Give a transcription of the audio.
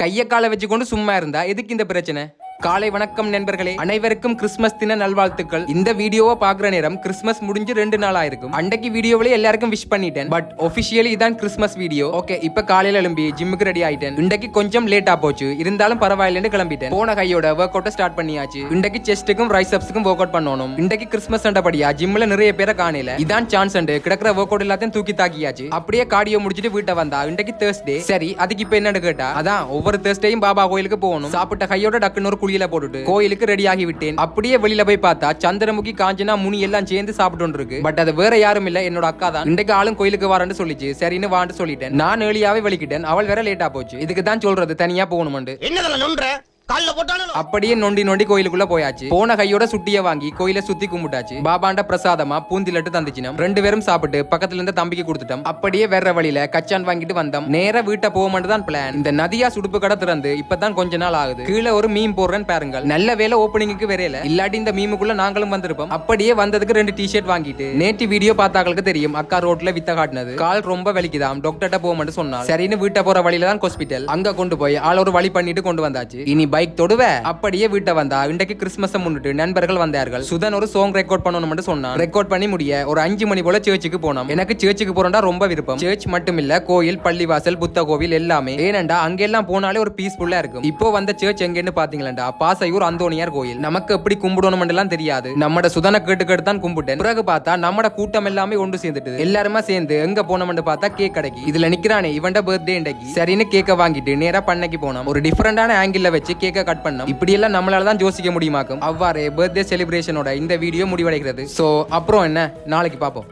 கையை காலை வச்சுக்கொண்டு சும்மா இருந்தா? எதுக்கு இந்த பிரச்சனை? காலை வணக்கம் நண்பர்களே. அனைவருக்கும் கிறிஸ்மஸ் தின நல்வாழ்த்துக்கள். இந்த வீடியோவை பாக்குற நேரம் கிறிஸ்மஸ் முடிஞ்சு ரெண்டு நாள் ஆயிருக்கும். அன்றைக்கு வீடியோவிலே எல்லாருக்கும் விஷ் பண்ணிட்டேன். பட் ஒபிஷியலி இதான் கிறிஸ்மஸ் வீடியோ. ஓகே இப்ப காலையில எழும்பி ஜிம்முக்கு ரெடி ஆயிட்டேன். இன்றைக்கு கொஞ்சம் லேட்டா போச்சு. இருந்தாலும் பரவாயில்லன்னு கிளம்பிட்டேன். போன கையோட ஒர்க் அவுட் ஸ்டார்ட் பண்ணியாச்சு. இன்றைக்கு செஸ்ட்டுக்கும் ரைசப்ஸுக்கும் ஒர்க் அவுட் பண்ணணும். இன்றைக்கு கிறிஸ்மஸ் அண்டபடியா ஜிம்ல நிறைய பேரை காணல. இதான் சான்ஸ் அண்டு கிடக்கிற ஒர்க் அவுட் எல்லாத்தையும் தூக்கி தாக்கியாச்சு. அப்படியே காடியோ முடிச்சுட்டு வீட்டை வந்தா. இன்றைக்கு தேர்ஸ்டே சரி அதுக்கு இப்ப என்னன்னு கேட்டா? அதான் ஒவ்வொரு தேர்ஸ்டேயும் பாபா கோயிலுக்கு போகணும். சாப்பிட்ட கையோட டக்குன்னு ஒரு குளியல போட்டுட்டு கோயிலுக்கு ரெடி ஆகி விட்டேன் அப்படியே வெளியில போய் பார்த்தா சந்திரமுகி காஞ்சனா முனி எல்லாம் சேர்ந்து சாப்பிட்டு இருக்கு பட் அது வேற யாரும் இல்ல. என்னோட அக்கா தான். இன்றைக்கு ஆளும் கோயிலுக்கு வரேன்னு சொல்லிச்சு. சரின்னு வான்னு சொல்லிட்டேன். நான் ஏழியாவே வெளிக்கிட்டேன். அவள் வேற லேட்டா போச்சு. இதுக்கு தான் சொல்றது. தனியா போகணும்னு என்ன கால்ல போட்டாலும் அப்படியே நொண்டி நொண்டி கோயிலுக்குள்ள போயாச்சு. போன கையோட சுட்டிய வாங்கி கோயில சுத்தி கும்பிட்டாச்சு. பாபாண்ட பிரசாதமா பூந்திலட்டு தந்துச்சினம். ரெண்டு பேரும் சாப்பிட்டு பக்கத்துல இருந்து தம்பிக்கு கொடுத்துட்டோம். அப்படியே வேற வழியில கச்சான் வாங்கிட்டு வந்தோம். நேர வீட்டை போக தான் பிளான் இந்த நதியா சுடுப்பு கடை திறந்து இப்பதான் கொஞ்ச நாள் ஆகுது. கீழே ஒரு மீன் போடுறேன்னு பாருங்கள். நல்ல வேலை ஓப்பனிங்க்கு வரையில இல்லாட்டி இந்த மீமுக்குள்ள நாங்களும் வந்திருப்போம். அப்படியே வந்ததுக்கு ரெண்டு டிஷர்ட் வாங்கிட்டு நேற்று வீடியோ பார்த்தாக்களுக்கு தெரியும். அக்கா ரோட்ல வித்த காட்டினது. கால் ரொம்ப வலிக்குதாம். டாக்டர்கிட்ட போக சொன்னார் சரின்னு வீட்டை போற வழியில தான் ஹாஸ்பிட்டல் அங்க கொண்டு போய் ஆள் ஒரு வழி பண்ணிட்டு கொண்டு வந்தாச்சு. இனி பைக் தொடுவ. அப்படியே வீட்டை வந்தா. இன்றைக்கு கிறிஸ்மஸ் முன்னிட்டு நண்பர்கள் வந்தார்கள். சுதன் ஒரு சாங் ரெக்கார்ட் பண்ணணும்னு சொன்னான். ரெக்கார்ட் பண்ணி முடிய ஒரு அஞ்சு மணி போல சர்ச்சுக்கு போனோம். எனக்கு சர்ச்சுக்கு போறோம்டா ரொம்ப விருப்பம். சர்ச் மட்டும் இல்ல கோயில் பள்ளிவாசல் புத்த கோவில் எல்லாமே. ஏனண்டா அங்கெல்லாம் போனாலே ஒரு பீஸ்ஃபுல்லா இருக்கும். இப்போ வந்த சர்ச் எங்கன்னு பாத்தீங்களா பாசையூர் அந்தோனியார் கோயில். நமக்கு எப்படி கும்பிடணும் எல்லாம் தெரியாது. நம்மட சுதனை கேட்டு கேட்டு தான் கும்பிட்டேன். பிறகு பார்த்தா நம்மட கூட்டம் எல்லாமே ஒன்று சேர்ந்துட்டு எல்லாருமே சேர்ந்து எங்க போனோம்னு பார்த்தா கேக் கடைக்கு. இதுல நிக்கிறானே இவன்ட பர்த்டே இன்றைக்கு சரின்னு கேக்க வாங்கிட்டு நேரா பண்ணைக்கு போனோம் ஒரு டிஃபரெண்டான ஆங்கிள் வச்சு கேக்க கட் பண்ணோம். இப்படி எல்லாம் நம்மளால தான் யோசிக்க முடியுமாக்கும்? அவ்வாறு பர்த்டே செலிப்ரேஷனோட இந்த வீடியோ முடிவடைகிறது. சோ அப்புறம் என்ன? நாளைக்கு பார்ப்போம்.